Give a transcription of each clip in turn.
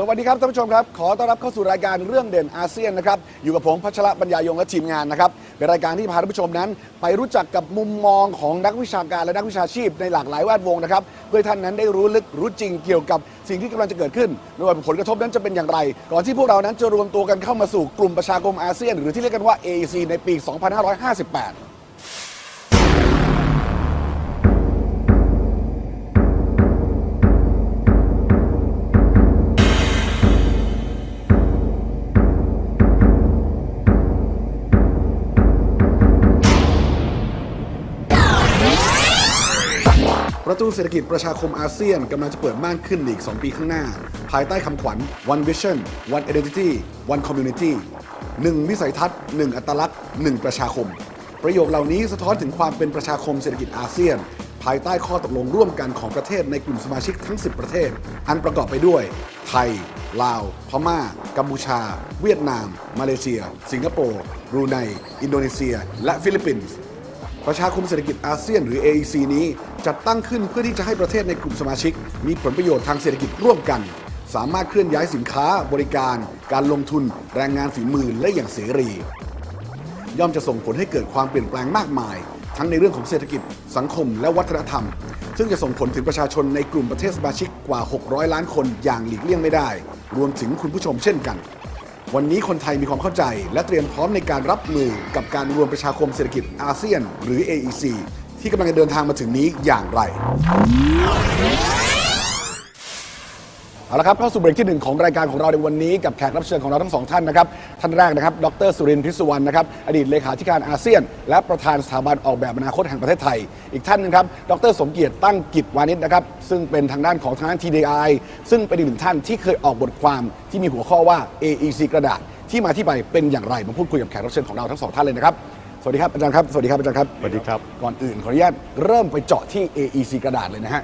สวัสดีครับท่านผู้ชมครับ ขอต้อนรับเข้าสู่รายการเรื่องเด่นอาเซียนนะครับ อยู่กับผมพัชระปัญญายงและทีมงานนะครับ เป็นรายการที่พาท่านผู้ชมนั้น ไปรู้จักกับมุมมองของนักวิชาการและนักวิชาชีพในหลากหลายแวดวงนะครับ เพื่อให้ท่านนั้นได้รู้ลึกรู้จริงเกี่ยวกับสิ่งที่กำลังจะเกิดขึ้นไม่ว่าผลกระทบนั้นจะเป็นอย่างไร ก่อนที่พวกเรานั้นจะรวมตัวกันเข้ามาสู่กลุ่มประชาคมอาเซียน หรือที่เรียกกันว่า AEC ในปี 2558 ประตูเศรษฐกิจประชาคมอาเซียนกำลังจะเปิดม่านขึ้นอีก 2 ปีข้างหน้า ภายใต้คำขวัญ One Vision One Identity One Community 1 วิสัยทัศน์ 1 อัตลักษณ์ 1 ประชาคม ประโยคเหล่านี้สะท้อนถึงความเป็นประชาคมเศรษฐกิจอาเซียน ภายใต้ข้อตกลงร่วมกันของประเทศในกลุ่มสมาชิกทั้ง 10 ประเทศ อันประกอบไปด้วย ไทย ลาว พม่า กัมพูชา เวียดนาม มาเลเซีย สิงคโปร์บรูไน อินโดนีเซีย และฟิลิปปินส์ ประชาคมเศรษฐกิจอาเซียนหรือ AEC นี้จัดตั้งขึ้นเพื่อที่จะให้ประเทศในกลุ่มสมาชิก มีผลประโยชน์ทางเศรษฐกิจร่วมกัน สามารถเคลื่อนย้ายสินค้า บริการ การลงทุน แรงงานฝีมือและอย่างเสรี ย่อมจะส่งผลให้เกิดความเปลี่ยนแปลงมากมาย ทั้งในเรื่องของเศรษฐกิจ สังคม และวัฒนธรรม ซึ่งจะส่งผลถึงประชาชนในกลุ่มประเทศสมาชิกกว่า 600 ล้านคนอย่างหลีกเลี่ยงไม่ได้ รวมถึงคุณผู้ชมเช่นกัน วันนี้คนไทยมีความเข้าใจ และเตรียมพร้อมในการรับมือกับการรวมประชาคมเศรษฐกิจอาเซียน หรือ AEC ที่กำลังจะเดินทางมาถึงนี้อย่างไร เอาละครับเข้าสู่เบรกที่หนึ่งของรายการของเราในวันนี้กับแขกรับเชิญของเราทั้งสองท่านนะครับ ท่านแรกนะครับ ดรสุรินทร์พิสุวรรณนะครับ อดีตเลขาธิการอาเซียน และประธานสถาบันออกแบบอนาคตแห่งประเทศไทย อีกท่านหนึงครับ ดรสมเกียรติตั้งกิจวานิชนะครับ ซึ่งเป็นทางด้านของทางด้าน TDI ซึ่งเป็นอีกหนึ่งท่านที่เคยออกบทความที่มีหัวข้อว่า AEC กระดาษที่มาที่ไปเป็นอย่างไรมาพูดคุยกับแขกรับเชิญของเราทั้งสองท่านเลยนะครับ สวัสดีครับอาจารย์ครับ สวัสดีครับอาจารย์ครับ สวัสดีครับ ก่อนอื่นขออนุญาตเริ่มไปเจาะที่ AEC กระดาษเลยนะฮะ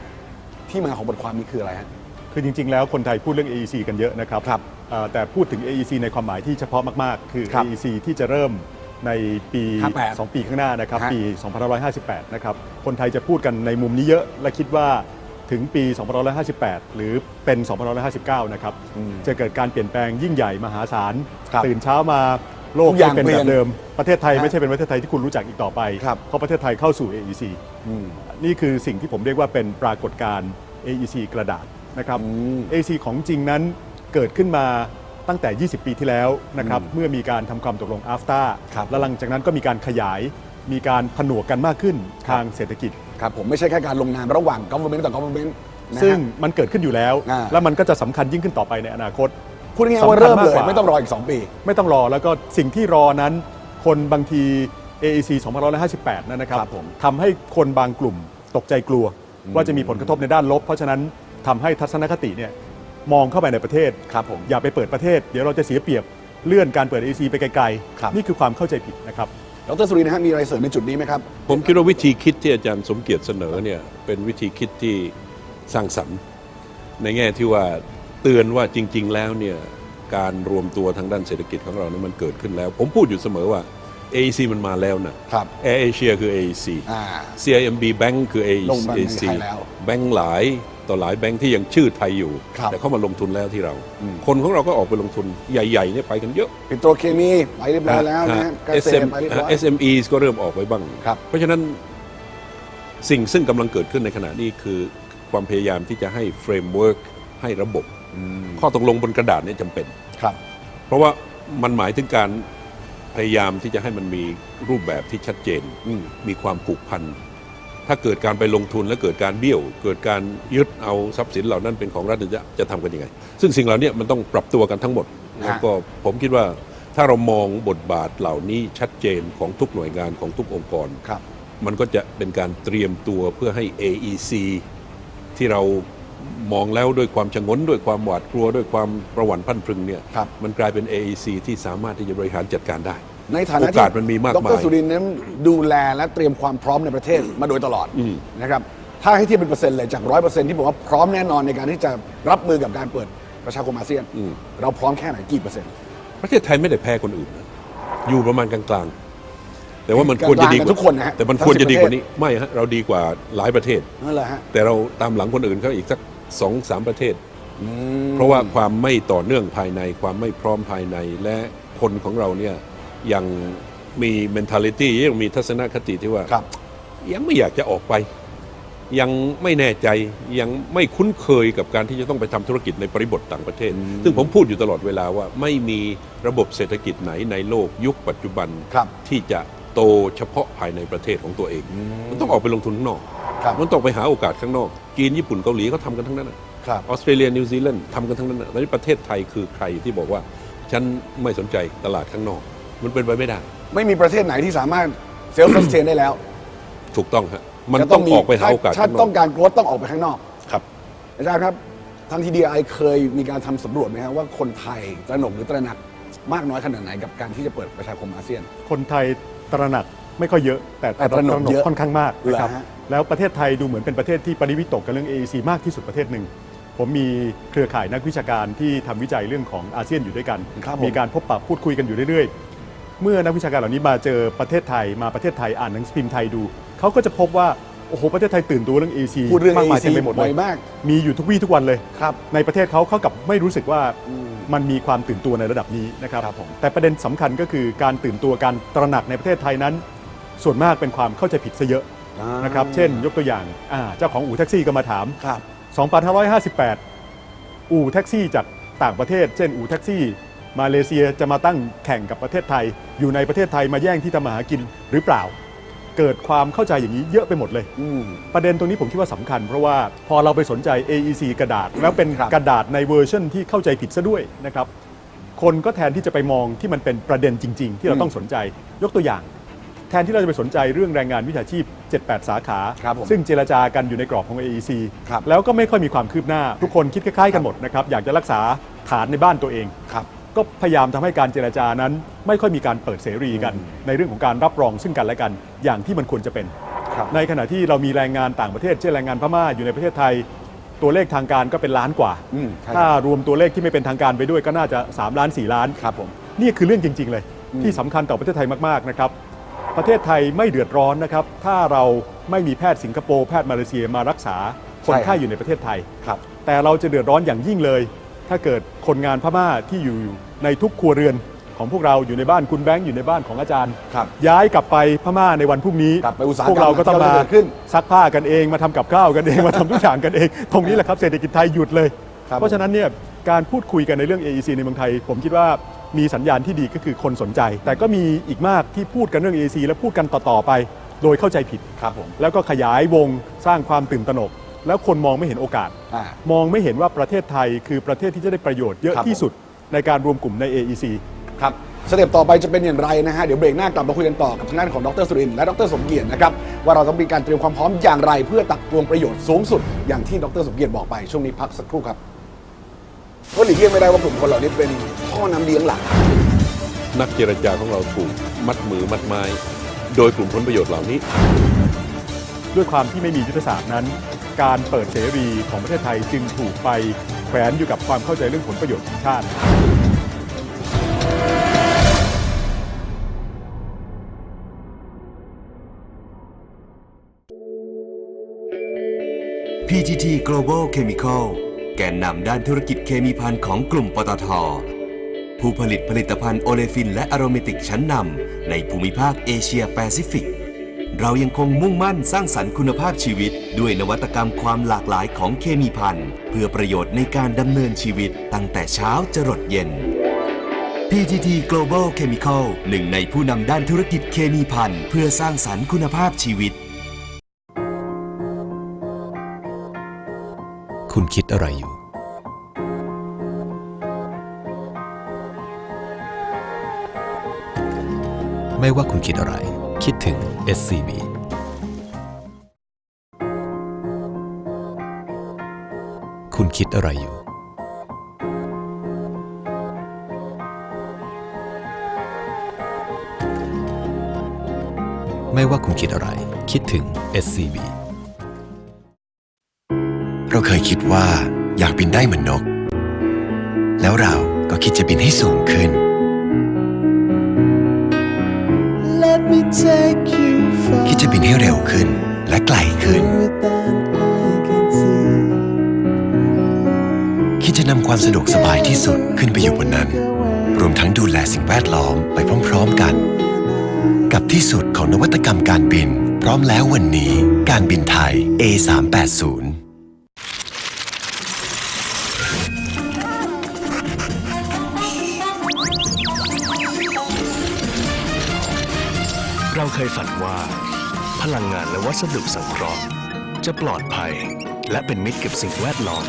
ที่มาของบทความนี้คืออะไรฮะ คือจริง ๆ แล้วคนไทยพูดเรื่อง AEC กันเยอะนะครับครับเอ่อแต่พูดถึง AEC ในความหมายที่เฉพาะมากๆ คือ ครับ AEC ที่จะเริ่มในปี 58 2 ปีข้างหน้านะครับ ฮะปี 2558 นะครับ คนไทยจะพูดกันในมุมนี้เยอะและคิดว่าถึงปี 2558 หรือเป็น 2559 นะครับจะเกิดการเปลี่ยนแปลงยิ่งใหญ่มหาศาล ครับตื่นเช้ามาโลกทุกอย่างไม่เป็นเปลี่แบยนบเดิม ประเทศไทยฮะไม่ใช่เป็นประเทศไทยที่คุณรู้จักอีกต่อไป ครับ เพราะประเทศไทยเข้าสู่ AEC นี่คือสิ่งที่ผมเรียกว่าเป็นปรากฏการณ์ AEC กระดาษ นะครับอืม AEC ของจริงนั้นเกิดขึ้นมาตั้งแต่ 20 ปีที่แล้วนะครับเมื่อมีการทำความตกลง AFTA ครับและหลังจากนั้นก็มีการขยายมีการผนวกกันมากขึ้นทางเศรษฐกิจครับผมไม่ใช่แค่การลงนามระหว่าง government ต่อ government นะฮะซึ่งมันเกิดขึ้นอยู่แล้วอ่าและมันก็จะสำคัญยิ่งขึ้นต่อไปในอนาคตพูดง่ายๆว่าเริ่มเลยสำคัญมากกว่าไม่ต้องรออีก 2 ปี ไม่ต้องรอแล้วก็สิ่งที่รอนั้น คนบางที AEC 2558 นั่นนะครับครับผมทำให้คนบางกลุ่มตกใจกลัว ว่าจะมีผลกระทบในด้านลบ เพราะฉะนั้น ทำให้ทัศนคติเนี่ยมองเข้าไปในประเทศ ครับผม อย่าไปเปิดประเทศ เดี๋ยวเราจะเสียเปรียบเลื่อนการเปิด AEC ไปไกลครับ ๆ นี่คือความเข้าใจผิดนะครับ ดรสุรินทร์นะฮะมีอะไรเสริมในจุดนี้ไหมครับ ผมคิดว่าวิธีคิดที่อาจารย์สมเกียรติเสนอเนี่ยเป็นวิธีคิดที่สร้างสรรค์ ในแง่ที่ว่าเตือนว่าจริง ๆ แล้วเนี่ยการรวมตัวทางด้านเศรษฐกิจของเรานั้นมันเกิดขึ้นแล้ว ผมพูดอยู่เสมอว่า AEC มันมาแล้วนะครับ Air Asia คือ AEC อ่า CIMB Bank คือ ลงมาใน AEC ไทยแล้ว แบงก์หลาย ต่อหลายแบงก์ที่ยังชื่อไทยอยู่ ครับ แต่เข้ามาลงทุนแล้วที่เราอืมคนของเราก็ออกไปลงทุนใหญ่ๆเนี่ยไปกันเยอะ ปิโตรเคมีไปเรียบร้อยแล้วนะฮะเกษตรไปเรียบร้อย SMEs ก็เริ่มออกไปบ้าง ครับ เพราะฉะนั้นสิ่งซึ่งกำลังเกิดขึ้นในขณะนี้คือความพยายามที่จะให้เฟรมเวิร์กให้ระบบข้อตกลงบนกระดาษเนี่ยจำเป็น ครับ เพราะว่ามันหมายถึงการพยายามที่จะให้มันมีรูปแบบที่ชัดเจน อืม มีความผูกพัน ถ้าเกิดการไปลงทุนและเกิดการเบี้ยว เกิดการยึดเอาทรัพย์สินเหล่านั้นเป็นของรัฐจะจะทำกันยังไง ซึ่งสิ่งเหล่านี้มันต้องปรับตัวกันทั้งหมดแล้วก็ผมคิดว่าถ้าเรามองบทบาทเหล่านี้ชัดเจนของทุกหน่วยงานของทุกองค์กรครับ มันก็จะเป็นการเตรียมตัวเพื่อให้ AEC ที่เรามองแล้วด้วยความชงนด้วยความหวาดกลัวด้วยความประหวัติพันพรึงเนี่ยครับมันกลายเป็น AEC ที่สามารถที่จะบริหารจัดการได้ ในฐานะโอกาสมันมีมากดมาย รสุรินทร์นั้นดูแลและเตรียมความพร้อมในประเทศมาโดยตลอดอืมนะครับถ้าให้เทียบเป็นเปอร์เซ็นต์เลยจากร้อยเปอร์เซ็นต์ที่บอกว่าพร้อมแน่นอนในการที่จะรับมือกับการเปิดประชาคมอาเซียน เราพร้อมแค่ไหนกี่เปอร์เซ็นต์ ประเทศไทยไม่ได้แพ้คนอื่นนะอยู่ประมาณกลางๆ แต่ว่ามันควรจะดีกลางๆกันทุกคนนะฮะแต่มันทั้งควรจะดีกว่าสิบประเทศนี้ ไม่ฮะ เราดีกว่าหลายประเทศ นั่นแหละฮะ แต่เราตามหลังคนอื่นเขาอีกสักสองสามประเทศ เพราะว่าความไม่ต่อเนื่องภายในความไม่พร้อมภายในและคนของเราเนี่ย ยังมี mentality ยังมีทัศนคติที่ว่า ครับยังไม่อยากจะออกไป ยังไม่แน่ใจยังไม่คุ้นเคยกับการที่จะต้องไปทำธุรกิจในบริบทต่างประเทศ ซึ่งผมพูดอยู่ตลอดเวลาว่า ไม่มีระบบเศรษฐกิจไหนในโลกยุคปัจจุบัน ครับ ที่จะโตเฉพาะภายในประเทศของตัวเอง มันต้องออกไปลงทุนข้างนอก ครับ มันต้องไปหาโอกาสข้างนอกจีนญี่ปุ่นเกาหลีเขาทำกันทั้งนั้นน่ะ ครับ ออสเตรเลียนิวซีแลนด์ทำกันทั้งนั้นน่ะแล้วนี่ประเทศไทยคือใครที่บอกว่า ฉันไม่สนใจตลาดข้างนอก มันเป็นไปไม่ได้ ไม่มีประเทศไหนที่สามารถเซลฟ์ s ส s เ a นได้แล้วถูกต้องฮะมันจะต้องออกไปหาโอกาสถ้าข้างนต้ออกงการโกรธต้องออกไปข้างนอก ครับ อาจารย์ครับทางทีดีไอเคยมีการทำสำรวจไหมครับว่าคนไทยตระหนกหรือตระหนักมากน้อยขนาดไหนกับการที่จะเปิดประชาคมอาเซียน คนไทยตระหนักไม่ค่อยเยอะ แต่แต่ตระหนกเยอะค่อนข้างมากนะครับเหรอฮะ แล้วประเทศไทยดูเหมือนเป็นประเทศที่ปริวิตกกับเรื่อง AEC มากที่สุดประเทศหนึ่ง ผมมีเครือข่ายนักวิชาการที่ทำวิจัยเรื่องของอาเซียนอยู่ด้วยกัน ครับผม มีการพบปะพูดคุยกันอยู่เรื่อยๆ เมื่อนักวิชาการเหล่านี้มาเจอประเทศไทยมาประเทศไทยอ่านหนังสือพิมพ์ไทยดู เขาก็จะพบว่า โอ้โห ประเทศไทยตื่นตัวเรื่อง AEC พูดเรื่อง มากมาย AEC เต็มไปหมดเลบ่ยอยมาก มีอยู่ทุกวี่ทุกวันเลย ครับ ในประเทศเขาเขากับไม่รู้สึกว่ามันมีความตื่นตัวในระดับนี้นะครับ ครับผม แต่ประเด็นสำคัญก็คือการตื่นตัวการตระหนักในประเทศไทยนั้น ส่วนมากเป็นความเข้าใจผิดซะเยอะนะครับ เช่น ยกตัวอย่างอ่าเจ้าของอู่แท็กซี่ก็มาถาม ครับ 2558 อู่แท็กซี่จากต่างประเทศ เช่นอู่แท็กซี่ มาเลเซียจะมาตั้งแข่งกับประเทศไทย อยู่ในประเทศไทยมาแย่งที่ทำมาหากินหรือเปล่า เกิดความเข้าใจอย่างนี้เยอะไปหมดเลย อืม ประเด็นตรงนี้ผมคิดว่าสำคัญ เพราะว่าพอเราไปสนใจ AEC กระดาษ แล้วเป็นครับกระดาษในเวอร์ชันที่เข้าใจผิดซะด้วยนะครับคนก็แทนที่จะไปมองที่มันเป็นประเด็นจริง ๆ ที่เราต้องสนใจยกตัวอย่าง แทนที่เราจะไปสนใจเรื่องแรงงานวิชาชีพ 7-8 สาขา ครับผมซึ่งเจรจากันอยู่ในกรอบของ AEC ครับ แล้วก็ไม่ค่อยมีความคืบหน้า ทุกคนคิดคล้ายๆกันหมดนะครับอยากจะรักษาฐานในบ้านตัวเอง ครับ ก็พยายามทำให้การเจรจานั้น ไม่ค่อยมีการเปิดเสรีกัน ในเรื่องของการรับรองซึ่งกันและกันอย่างที่มันควรจะเป็นครับในขณะที่เรามีแรงงานต่างประเทศเช่นแรงงานพม่าอยู่ในประเทศไทย ตัวเลขทางการก็เป็นล้านกว่าอืมใช่ครับถ้ารวมตัวเลขที่ไม่เป็นทางการไปด้วยก็น่าจะ 3 ล้าน 4 ล้านครับผมนี่คือเรื่องจริง ๆ เลย ที่สำคัญต่อประเทศไทยมากๆนะครับประเทศไทยไม่เดือดร้อนนะครับถ้าเราไม่มีแพทย์สิงคโปร์แพทย์มาเลเซียมารักษาคนไข้อยู่ในประเทศไทยครับแต่เราจะเดือดร้อนอย่างยิ่งเลย ถ้าเกิดคนงานพม่าที่อยู่ในทุกครัวเรือนของพวกเราอยู่ในบ้านคุณแบงค์อยู่ในบ้านของอาจารย์ ครับย้ายกลับไปพม่าในวันพรุ่งนี้กลับไปอุตสาหกรรมพวกเราก็ต้องมาที่เกิดขึ้นซักผ้ากันเองมาทำกับข้าวกันเอง มาทำทุกอย่างกันเอง ตรงนี้แหละครับเศรษฐกิจไทยหยุดเลย ครับ เพราะฉะนั้นเนี่ยการพูดคุยกันในเรื่อง AEC ในเมืองไทย ผมคิดว่ามีสัญญาณที่ดีก็คือคนสนใจ แต่ก็มีอีกมากที่พูดกันเรื่อง AEC แล้วพูดกันต่อๆไป โดยเข้าใจผิด ครับผม แล้วก็ขยายวงสร้างความตื่นตระหนก แล้วคนมองไม่เห็นโอกาส อ่า มองไม่เห็นว่าประเทศไทยคือประเทศที่จะได้ประโยชน์เยอะครับที่สุดในการรวมกลุ่มใน AEC ครับสเต็ปต่อไปจะเป็นอย่างไรนะฮะ เดี๋ยวเบรกหน้ากลับมาคุยกันต่อกับทางด้านของดรสุรินทร์และดรสมเกียรตินะครับ ว่าเราต้องมีการเตรียมความพร้อมอย่างไร เพื่อตักตวงประโยชน์สูงสุด อย่างที่ดรสมเกียรติบอกไปช่วงนี้พักสักครู่ครับก็หลีกเลี่ยงไม่ได้ว่ากลุ่มคนเหล่านี้เป็นพ่อน้ำเลี้ยงหลัก นักเจรจาของเราถูกมัดมือมัดไม้ โดยกลุ่มผลประโยชน์เหล่านี้ ด้วยความที่ไม่มียุทธศาสตร์นั้น การเปิดเสรีของประเทศไทยจึงถูกไปแขวนอยู่กับความเข้าใจเรื่องผลประโยชน์ของชาติ PTT Global Chemical แกนนำด้านธุรกิจเคมีภัณฑ์ของกลุ่มปตท ผู้ผลิตผลิตภัณฑ์โอเลฟินและอโรเมติกชั้นนำในภูมิภาคเอเชียแปซิฟิก เรายังคงมุ่งมั่นสร้างสรรค์คุณภาพชีวิต ด้วยนวัตกรรมความหลากหลายของเคมีภัณฑ์เพื่อประโยชน์ในการดำเนินชีวิตตั้งแต่เช้าจรดเย็น PTT Global Chemical หนึ่งในผู้นำด้านธุรกิจเคมีภัณฑ์เพื่อสร้างสรรค์คุณภาพชีวิต คุณคิดอะไรอยู่ ไม่ว่าคุณคิดอะไร คิดถึง SCB คุณคิดอะไรอยู่ ไม่ว่าคุณคิดอะไร คิดถึง SCB เราเคยคิดว่าอยากบินได้เหมือนนก แล้วเราก็คิดจะบินให้สูงขึ้น คิดจะบินให้เร็วขึ้นและไกลขึ้น than I can see. คิดำความสะดวกสบายที่สุดขึ้นไปอยู่บนนั้น รวมทั้งดูแลสิ่งแวดล้อมไปพร้อมๆกัน กับที่สุดของนวัตกรรมการบิน พร้อมแล้ววันนี้การบินไทย A380 เคยฝันว่า พลังงานและวัสดุสังเคราะห์ จะปลอดภัยและเป็นมิตรกับสิ่งแวดล้อม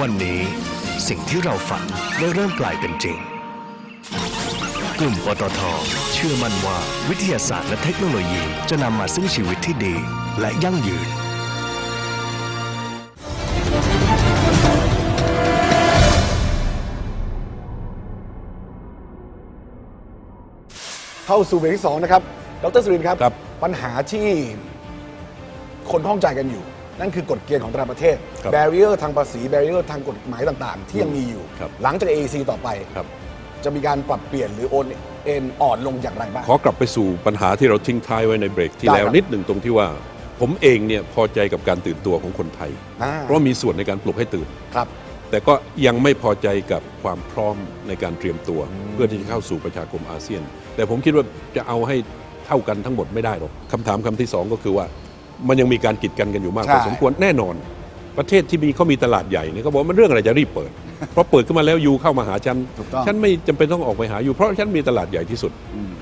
วันนี้สิ่งที่เราฝันได้เริ่มกลายเป็นจริง กลุ่มปตท เชื่อมั่นว่าวิทยาศาสตร์และเทคโนโลยีจะนำมาซึ่งชีวิตที่ดีและยั่งยืนเข้าสู่เบรกที่สองนะครับ ดรสุรินทร์ครับ ครับปัญหาที่คนข้องใจกันอยู่ นั่นคือกฎเกณฑ์ของแต่ละประเทศ ครับแบเรียร์ทางภาษี แบเรียร์ทางกฎหมายต่างๆ ที่ยังมีอยู่ ครับ หลังจาก AEC ต่อไป ครับ จะมีการปรับเปลี่ยนหรือโอนเอ็นอ่อนลงอย่างไรบ้าง ขอกลับไปสู่ปัญหาที่เราทิ้งท้ายไว้ในเบรกที่ได้แล้วครับ นิดหนึ่งตรงที่ว่า ผมเองเนี่ยพอใจกับการตื่นตัวของคนไทย อ่าเพราะมีส่วนในการปลุกให้ตื่น ครับ แต่ก็ยังไม่พอใจกับความพร้อมในการเตรียมตัว เพื่อที่จะเข้าสู่ประชาคมอาเซียน แต่ผมคิดว่าจะเอาให้ เท่ากันทั้งหมดไม่ได้หรอกคำถามคำที่สองก็คือว่า มันยังมีการกีดกันกันอยู่มากใช่พอสมควรแน่นอน ประเทศที่มีเขามีตลาดใหญ่เนี่ยเขาบอกว่ามันเรื่องอะไรจะรีบเปิด เพราะเปิดขึ้นมาแล้วยูเข้ามาหาฉันถูกต้องฉันไม่จำเป็นต้องออกไปหาอยู่เพราะฉันมีตลาดใหญ่ที่สุด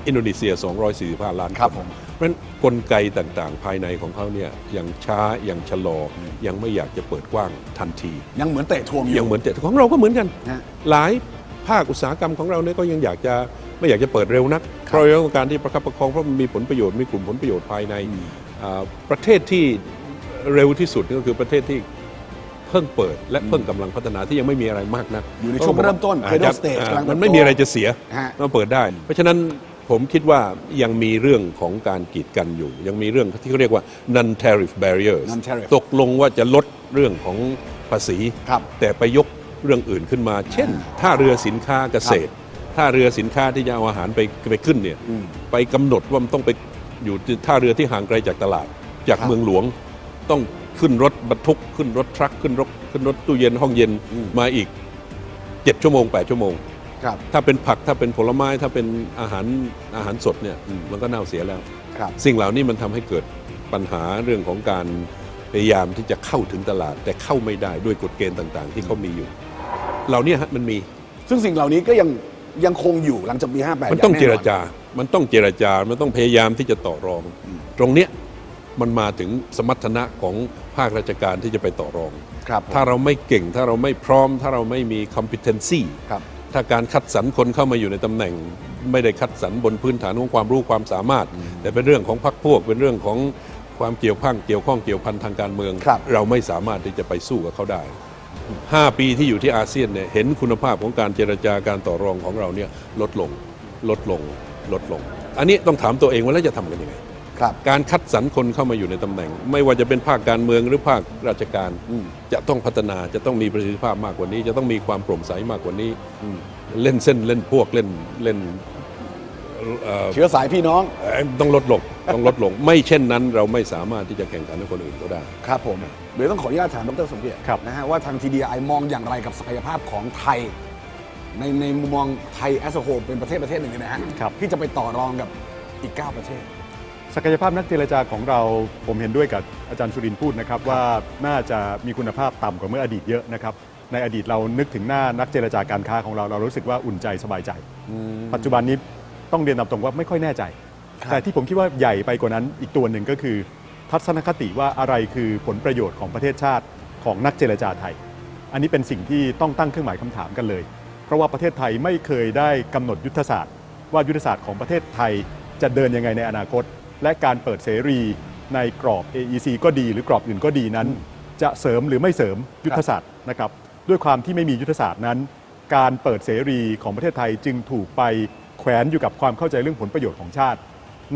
อินโดนีเซีย 245 ล้านครับนผมเพราะฉะนั้นกลไกต่างๆ ภายในของเขาเนี่ยยังช้ายังชะลออยังไม่อยากจะเปิดกว้างทันที ยังเหมือนเตะทวงอยู่ยังเหมือนแต่ของเราก็เหมือนกันฮะหลายภาคอุตสาหกรรมของเราเนี่ยก็ยังอยากจะ ไม่อยากจะเปิดเร็วนักเพราะเรื่องของการที่ประคับประคองเพราะมันมีผลประโยชน์มีกลุ่มผลประโยชน์ภายในอ่าประเทศที่เร็วที่สุดก็คือประเทศที่เพิ่งเปิดและเพิ่งกำลังพัฒนาที่ยังไม่มีอะไรมากนักอยู่ในช่วงเริ่มต้นอ่า cradle stage อ่ากำลังเติบโตมันไม่มีอะไรจะเสียฮะมาเปิดได้ เพราะฉะนั้นผมคิดว่ายังมีเรื่องของการกีดกันอยู่ ยังมีเรื่องที่เขาเรียกว่า non tariff barriers Non-tariff ตกลงว่าจะลดเรื่องของภาษีครับแต่ไปยกเรื่องอื่นขึ้นมา เช่นท่าเรือสินค้าเกษตร ท่าเรือสินค้าที่จะเอาอาหารไปไปขึ้นเนี่ยอืมไปกำหนดว่ามันต้องไปอยู่ที่ท่าเรือที่ห่างไกลจากตลาด จากครับเมืองหลวงต้องขึ้นรถบรรทุกขึ้นรถทรัคขึ้นรถขึ้นรถตู้เย็นห้องเย็นอืมมาอีก7ชั่วโมง8ชั่วโมงครับถ้าเป็นผักถ้าเป็นผลไม้ถ้าเป็นอาหารอาหารสดเนี่ยอืมมันก็เน่าเสียแล้วครับสิ่งเหล่านี้มันทำให้เกิดปัญหาเรื่องของการพยายามที่จะเข้าถึงตลาด แต่เข้าไม่ได้ด้วยกฎเกณฑ์ต่าง ๆ ที่เขามีอยู่ เหล่านี้ฮะมันมี ซึ่งสิ่งเหล่านี้ก็ยัง ยังคงอยู่หลังจากปี58มันต้องย่เจแรจา มันต้องเจรจา มันต้องพยายามที่จะต่อรอง ตรงเนี้ยมันมาถึงสมรรถนะของภาคราชการที่จะไปต่อรองครับผมถ้าเราไม่เก่งถ้าเราไม่พร้อม ถ้าเราไม่มี competency ครับถ้าการคัดสรรคนเข้ามาอยู่ในตำแหน่ง ไม่ได้คัดสรรบนพื้นฐานของความรู้ความสามารถ แต่เป็นเรื่องของพรรคพวก เป็นเรื่องของความเกี่ยวพังเกี่ยวข้องเกี่ยวพันทางการเมืองครับเราไม่สามารถที่จะไปสู้กับเขาได้ 5 ปีที่อยู่ที่อาเซียนเนี่ยเห็นคุณภาพของการเจรจาการต่อรองของเราเนี่ยลดลงลดลงลดลง อันนี้ต้องถามตัวเองว่าแล้วจะทำกันยังไงครับการคัดสรรคนเข้ามาอยู่ในตำแหน่ง ไม่ว่าจะเป็นภาคการเมืองหรือภาคราชการอืมจะต้องพัฒนาจะต้องมีประสิทธิภาพมากกว่านี้ จะต้องมีความโปร่งใสมากกว่านี้ เล่นเส้นเล่นพวกเล่นเล่น เอ่อเชื้อสายพี่น้องเอ่อต้องลดลงต้องลดลง ไม่เช่นนั้นเราไม่สามารถที่จะแข่งขันกับคนอื่นก็ได้ ครับผมเดี๋ยวต้องขออนุญาตถามดรสมเกียรติครับนะฮะว่าทาง TDI มองอย่างไรกับศักยภาพของไทย ในในมุมมองไทยแอสโฮเป็นประเทศประเทศหนึ่งเนี่ยนะฮะครับที่จะไปต่อรองกับอีก 9 ประเทศ ศักยภาพนักเจรจาของเราผมเห็นด้วยกับอาจารย์สุรินทร์พูดนะครับว่าน่าจะมีคุณภาพต่ำกว่าเมื่ออดีตเยอะนะครับในอดีตเรานึกถึงหน้านักเจรจาการค้าของเราเรารู้สึกว่าอุ่นใจสบายใจ ปัจจุบันนี้ ต้องเรียนตามตรงว่าไม่ค่อยแน่ใจครับแต่ที่ผมคิดว่าใหญ่ไปกว่านั้นอีกตัวหนึ่งก็คือ ทัศนคติว่าอะไรคือผลประโยชน์ของประเทศชาติของนักเจรจาไทย อันนี้เป็นสิ่งที่ต้องตั้งเครื่องหมายคำถามกันเลย เพราะว่าประเทศไทยไม่เคยได้กำหนดยุทธศาสตร์ ว่ายุทธศาสตร์ของประเทศไทยจะเดินยังไงในอนาคต และการเปิดเสรีในกรอบ AEC ก็ดีหรือกรอบอื่นก็ดีนั้น จะเสริมหรือไม่เสริมยุทธศาสตร์นะครับด้วยความที่ไม่มียุทธศาสตร์นั้น การเปิดเสรีของประเทศไทยจึงถูกไป แขวนอยู่กับความเข้าใจเรื่องผลประโยชน์ของชาติ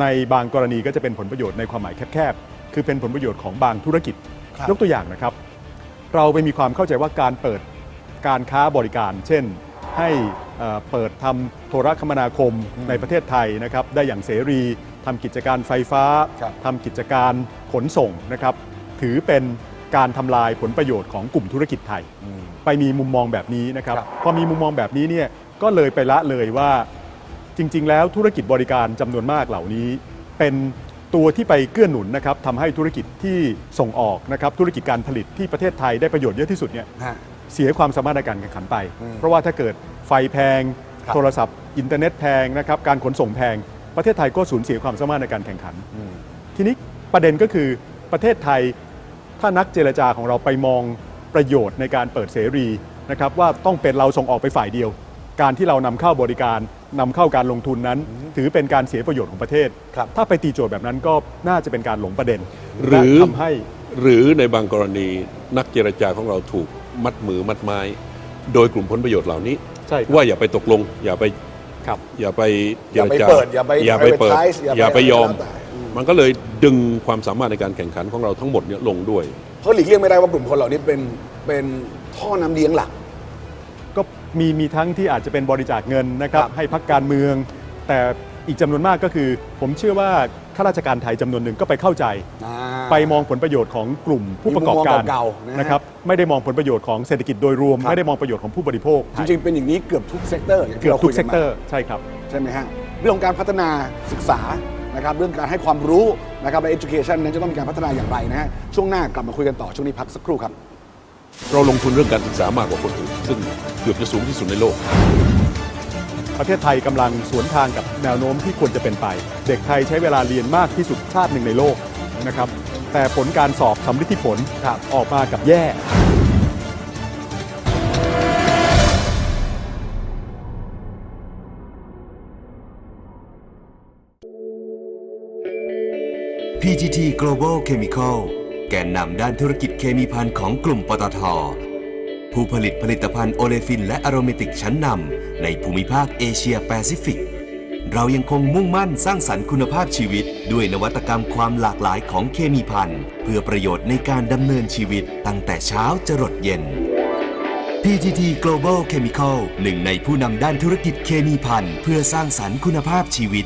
ในบางกรณีก็จะเป็นผลประโยชน์ในความหมายแคบๆ คือเป็นผลประโยชน์ของบางธุรกิจครับยกตัวอย่างนะครับ เราไปมีความเข้าใจว่าการเปิดการค้าบริการ เช่น ให้เอ่อเปิดทำโทรคมนาคมในประเทศไทยนะครับได้อย่างเสรีทำกิจการไฟฟ้าครับทำกิจการขนส่งนะครับถือเป็นการทำลายผลประโยชน์ของกลุ่มธุรกิจไทย ไปมีมุมมองแบบนี้นะครับครับพอมีมุมมองแบบนี้เนี่ยก็เลยไปละเลยว่า จริง ๆ แล้วธุรกิจบริการจำนวนมากเหล่านี้ เป็นตัวที่ไปเกื้อหนุนนะครับทำให้ธุรกิจที่ส่งออกนะครับธุรกิจการผลิตที่ประเทศไทยได้ประโยชน์เยอะที่สุดเนี่ยฮะเสียความสามารถในการแข่งขันไปอืมเพราะว่าถ้าเกิดไฟแพงครับโทรศัพท์ อินเทอร์เน็ตแพงนะครับการขนส่งแพง ประเทศไทยก็สูญเสียความสามารถในการแข่งขัน ทีนี้ประเด็นก็คือประเทศไทยถ้านักเจรจาของเราไปมองประโยชน์ในการเปิดเสรีนะครับว่าต้องเป็นเราส่งออกไปฝ่ายเดียว การที่เรานำเข้าบริการ นำเข้าการลงทุนนั้น ถือเป็นการเสียประโยชน์ของประเทศ ครับถ้าไปตีโจทย์แบบนั้นก็น่าจะเป็นการหลงประเด็นหรือ และทำให้ หรือในบางกรณีนักเจรจาของเราถูกมัดมือมัดไม้ โดยกลุ่มผลประโยชน์เหล่านี้ ใช่ครับว่าอย่าไปตกลง อย่าไปครับ อย่าไปเจอย่ารไปจาเปิดอย่าไปอย่าไปเปิด advertise อย่าไปอย่าไปยอม อะไรก็แล้วแต่อืม มันก็เลยดึงความสามารถในการแข่งขันของเราทั้งหมดเนี่ยลงด้วย เพราะหลีกเลี่ยงไม่ได้ว่ากลุ่มคนเหล่านี้เป็นเป็นท่อน้ำเลี้ยงหลักก็ มีมีทั้งที่อาจจะเป็นบริจาคเงินนะครับครับให้พักการเมือง แต่อีกจำนวนมากก็คือ ผมเชื่อว่าข้าราชการไทยจำนวนหนึ่งก็ไปเข้าใจอ่าไปมองผลประโยชน์ของกลุ่มผู้ประกอบการมีมุมมองเก่าๆนะฮะนะครับไม่ได้มองผลประโยชน์ของเศรษฐกิจโดยรวมครับไม่ได้มองประโยชน์ของผู้บริโภค จริงๆเป็นอย่างนี้เกือบทุกเซกเตอร์ๆเกือบทุกเซกเตอร์ใช่ครับใช่ไหมฮะเรื่องของการพัฒนาศึกษานะครับเรื่องการให้ความรู้นะครับและ education นั้นจะต้องมีการพัฒนาอย่างไรนะฮะช่วงหน้ากลับมาคุยกันต่อช่วงนี้พักสักครู่ครับ เราลงทุนเรื่องการศึกษามากกว่าคนอื่น ซึ่งเกือบจะสูงที่สุดในโลก ประเทศไทยกำลังสวนทางกับแนวโน้มที่ควรจะเป็นไป เด็กไทยใช้เวลาเรียนมากที่สุดชาติหนึ่งในโลกนะครับ แต่ผลการสอบสำลิดผลออกมากับแย่ PTT Global Chemical แกนนำด้านธุรกิจเคมีภัณฑ์ของกลุ่มปตท ผู้ผลิตผลิตภัณฑ์โอเลฟินและอโรมาติกชั้นนำในภูมิภาคเอเชียแปซิฟิก เรายังคงมุ่งมั่นสร้างสรรค์คุณภาพชีวิต ด้วยนวัตกรรมความหลากหลายของเคมีภัณฑ์ เพื่อประโยชน์ในการดำเนินชีวิตตั้งแต่เช้าจรดเย็น PTT Global Chemical หนึ่งในผู้นำด้านธุรกิจเคมีภัณฑ์เพื่อสร้างสรรค์คุณภาพชีวิต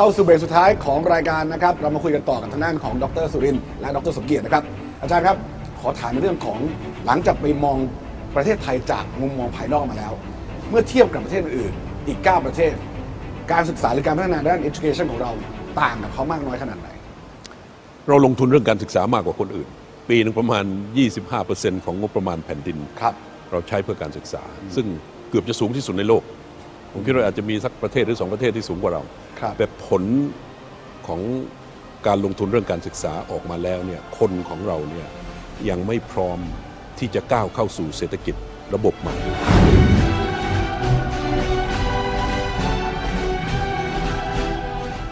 เข้าสู่เบรกสุดท้ายของรายการนะครับ เรามาคุยกันต่อกับทางด้านของดรสุรินทร์และดรสมเกียรตินะครับ อาจารย์ครับขอถามในเรื่องของหลังจากไปมองประเทศไทยจากมุมมองภายนอกมาแล้ว เมื่อเทียบกับประเทศอื่นๆอีก 9 ประเทศ การศึกษาหรือการพัฒนาด้าน education ของเราต่างกับเขามากน้อยขนาดไหน เราลงทุนเรื่องการศึกษามากกว่าคนอื่น ปีหนึงประมาณ 25%ของงบประมาณแผ่นดิน ครับ เราใช้เพื่อการศึกษา ซึ่งเกือบจะสูงที่สุดในโลก ผมคิดว่าอาจจะมีสักประเทศหรือสองประเทศที่สูงกว่าเรา ครับ แต่ผลของการลงทุนเรื่องการศึกษาออกมาแล้วเนี่ยคนของเราเนี่ยยังไม่พร้อมที่จะก้าวเข้าสู่เศรษฐกิจระบบใหม่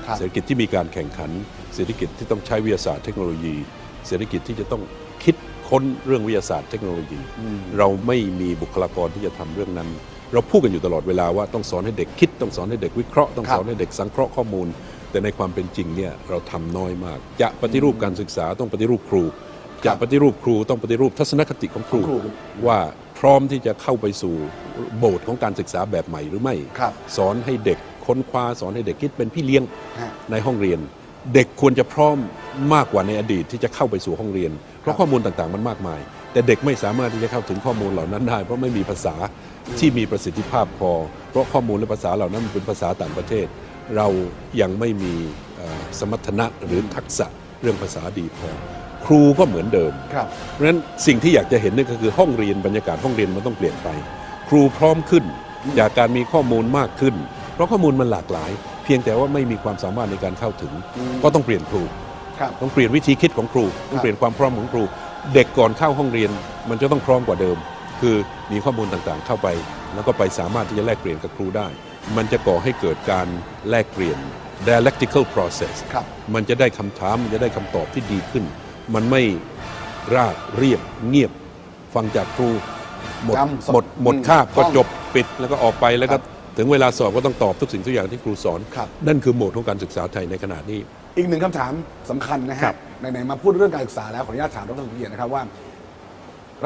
ครับ เศรษฐกิจที่มีการแข่งขัน เศรษฐกิจที่ต้องใช้วิทยาศาสตร์เทคโนโลยี เศรษฐกิจที่จะต้องคิดค้นเรื่องวิทยาศาสตร์เทคโนโลยี เราไม่มีบุคลากรที่จะทำเรื่องนั้น เราพูดกันอยู่ตลอดเวลาว่าต้องสอนให้เด็กคิด ต้องสอนให้เด็กวิเคราะห์ต้องครับสอนให้เด็กสังเคราะห์ข้อมูล แต่ในความเป็นจริงเนี่ยเราทำน้อยมาก จะปฏิรูปการศึกษาต้องปฏิรูปครู จะปฏิรูปครูต้องปฏิรูปทัศนคติของครูของครูว่าพร้อมที่จะเข้าไปสู่โบสถ์ของการศึกษาแบบใหม่หรือไม่ครับสอนให้เด็กค้นคว้าสอนให้เด็กคิดเป็นพี่เลี้ยงฮะในห้องเรียน เด็กควรจะพร้อมมากกว่าในอดีตที่จะเข้าไปสู่ห้องเรียน เพราะข้อมูลต่างๆมันมากมาย แต่เด็กไม่สามารถที่จะเข้าถึงข้อมูลเหล่านั้นได้ เพราะไม่มีภาษา ที่มีประสิทธิภาพพอ เพราะข้อมูลและภาษาเหล่านั้นมันเป็นภาษาต่างประเทศ เรายังไม่มีเอ่อสมรรถนะหรือทักษะเรื่องภาษาดีพอ ครูก็เหมือนเดิมครับเพราะฉะนั้นสิ่งที่อยากจะเห็นนี่ก็คือห้องเรียนบรรยากาศห้องเรียนมันต้องเปลี่ยนไป ครูพร้อมขึ้นจากการมีข้อมูลมากขึ้น เพราะข้อมูลมันหลากหลาย เพียงแต่ว่าไม่มีความสามารถในการเข้าถึง ก็ต้องเปลี่ยนครูครับต้องเปลี่ยนวิธีคิดของครู ต้องเปลี่ยนความพร้อมของครู เด็กก่อนเข้าห้องเรียน มันจะต้องพร้อมกว่าเดิม คือมีข้อมูลต่างๆเข้าไป แล้วก็ไปสามารถที่จะแลกเปลี่ยนกับครูได้ มันจะก่อให้เกิดการแลกเปลี่ยน dialectical process ครับมันจะได้คำถามมันจะได้คำตอบที่ดีขึ้น มันไม่ราบเรียบเงียบ ฟังจากครูหมดจำสหมดหมดอืมคาบก็ต้องจบปิดแล้วก็ออกไปแล้วก็ครับถึงเวลาสอบก็ต้องตอบทุกสิ่งทุกอย่างที่ครูสอน ครับ นั่นคือโหมดของการศึกษาไทยในขณะนี้ อีกหนึ่งคำถามสำคัญนะครัฮะบ ไหนๆมาพูดเรื่องการศึกษาแล้วขออนุญาตถามดรสมเกียรตินะครับว่า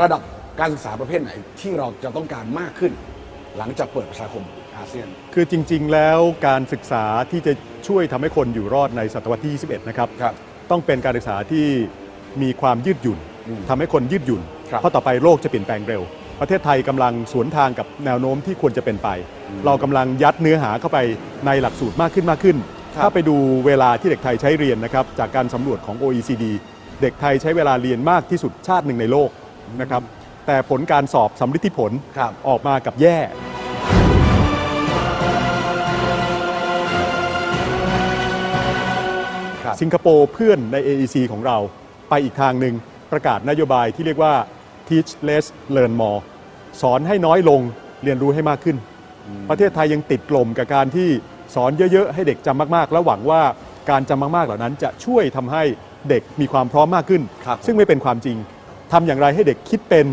ระดับ การศึกษาประเภทไหนที่เราจะต้องการมากขึ้น หลังจากเปิดประชาคมอาเซียน คือจริง ๆ แล้วการศึกษาที่จะช่วยทำให้คนอยู่รอดในศตวรรษที่ 21 นะครับ ครับ ต้องเป็นการศึกษาที่มีความยืดหยุ่นอืมทำให้คนยืดหยุ่น ครับ เพราะต่อไปโลกจะเปลี่ยนแปลงเร็ว ประเทศไทยกำลังสวนทางกับแนวโน้มที่ควรจะเป็นไป เรากำลังยัดเนื้อหาเข้าไปในหลักสูตรมากขึ้นมากขึ้น ครับถ้าไปดูเวลาที่เด็กไทยใช้เรียนนะครับจากการสำรวจของ OECD เด็กไทยใช้เวลาเรียนมากที่สุดชาติหนึ่งในโลกนะครับ แต่ผลการสอบสำลิดที่ผลครับออกมากับแย่ ครับ สิงคโปร์เพื่อนใน AEC ของเราไปอีกทางหนึ่งประกาศนโยบายที่เรียกว่า teach less learn more สอนให้น้อยลงเรียนรู้ให้มากขึ้น ประเทศไทยยังติดกลมกับการที่สอนเยอะ ๆ ให้เด็กจำมากๆ และหวังว่าการจำมากๆเหล่านั้น จะช่วยทำให้เด็กมีความพร้อมมากขึ้น ครับ ซึ่งไม่เป็นความจริงทำอย่างไรให้เด็กคิดเป็น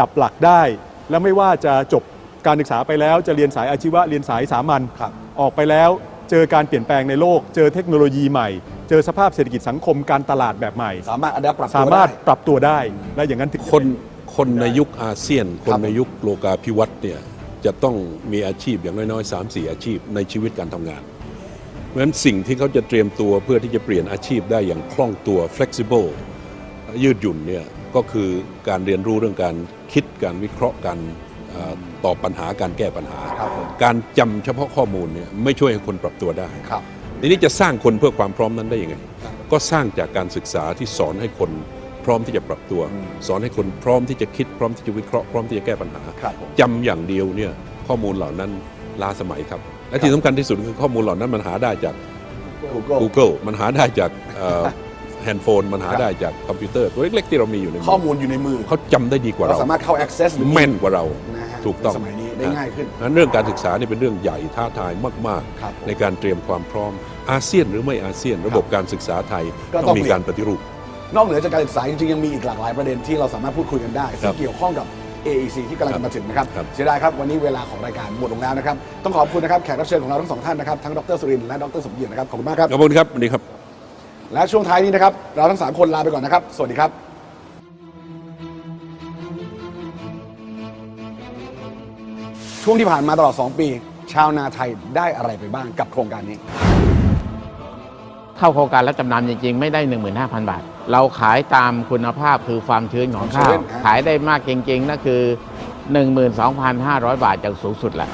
จับหลักได้ และไม่ว่าจะจบการศึกษาไปแล้ว จะเรียนสายอาชีวะเรียนสายสามัญครับออกไปแล้วเจอการเปลี่ยนแปลงในโลก เจอเทคโนโลยีใหม่ เจอสภาพเศรษฐกิจสังคมการตลาดแบบใหม่ สามารถอัดปรับตัวสามารถได้ปรับตัวได้และอย่างนั้นถึงจะคนคนในยุคอาเซียน คนครับในยุคโลกาภิวัตน์เนี่ยจะต้องมีอาชีพอย่างน้อยๆ3 4 อาชีพในชีวิตการทำงาน เพราะฉะนั้นสิ่งที่เขาจะเตรียมตัวเพื่อที่จะเปลี่ยนอาชีพได้อย่างคล่องตัว flexible ยืดหยุ่นเนี่ยก็คือการเรียนรู้เรื่องการ คิดการวิเคราะห์การเอ่อตอบปัญหาการแก้ปัญหาครับผมการจำเฉพาะข้อมูลเนี่ยไม่ช่วยให้คนปรับตัวได้ครับทีนี้จะสร้างคนเพื่อความพร้อมนั้นได้ยังไง ก็สร้างจากการศึกษาที่สอนให้คนพร้อมที่จะปรับตัว สอนให้คนพร้อมที่จะคิดพร้อมที่จะวิเคราะห์พร้อมที่จะแก้ปัญหาครับผมจำอย่างเดียวเนี่ยข้อมูลเหล่านั้นล้าสมัยครับ และที่สำคัญที่สุดคือข้อมูลเหล่านั้นมันหาได้จาก Google Google มันหาได้จาก แฮนด์โฟนมันหาได้จากคอมพิวเตอร์ตัวเล็กๆที่เรามีอยู่ในมืข้อมูลอยู่ในมือเขาจำได้ดีกว่าเราเราสามารถเข้า access หรือแม่นกว่าเรานะฮะถูกต้องในสมัยนี้ได้ง่ายขึ้นนั้นเรื่องการศึกษานี่เป็นเรื่องใหญ่ท้าทายมากครับๆในการเตรียมความพร้อมอาเซียนหรือไม่อาเซียน ระบบการศึกษาไทยก็ต้ต้อองงมีเปลี่ยนการปฏิรูป นอกเหนือจากการศึกษาจริงๆยังมีอีกหลากหลายประเด็นที่เราสามารถพูดคุยกันได้ครัซึ่บงเกี่ยวข้องกับ AEC ที่กำลังจะมาถึงนะครับครับ เสียดายครับ วันนี้เวลาของรายการหมดลงแล้วนะครับ ต้องขอบคุณนะครับ แขกรับเชิญของเราทั้งสองท่านนะครับ ทั้งดรสุรินทร์และดรสมเกียรตินะครับ ขอบคุณมากครับ ขอบคุณครับสวัสดีครับ และช่วงท้ายนี้นะครับ เราทั้งสามคนลาไปก่อนนะครับ สวัสดีครับช่วงที่ผ่านมาตลอด 2 ปี ชาวนาไทยได้อะไรไปบ้างกับโครงการนี้ เข้าโครงการรับจำนำจริง ๆ ไม่ได้ 15,000 บาท เราขายตามคุณภาพคือความชื้นของข้าชื้วนฮะขายได้มากจริง ๆนั่นคือ 12,500 บาทจากสูงสุดแหละ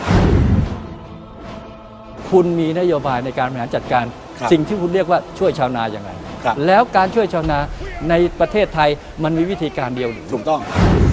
คุณมีนโยบายในการบริหารจัดการ ครับสิ่งที่คุณเรียกว่าช่วยชาวนาอย่างไร ครับ แล้วการช่วยชาวนาในประเทศไทยมันมีวิธีการเดียวถูกต้องค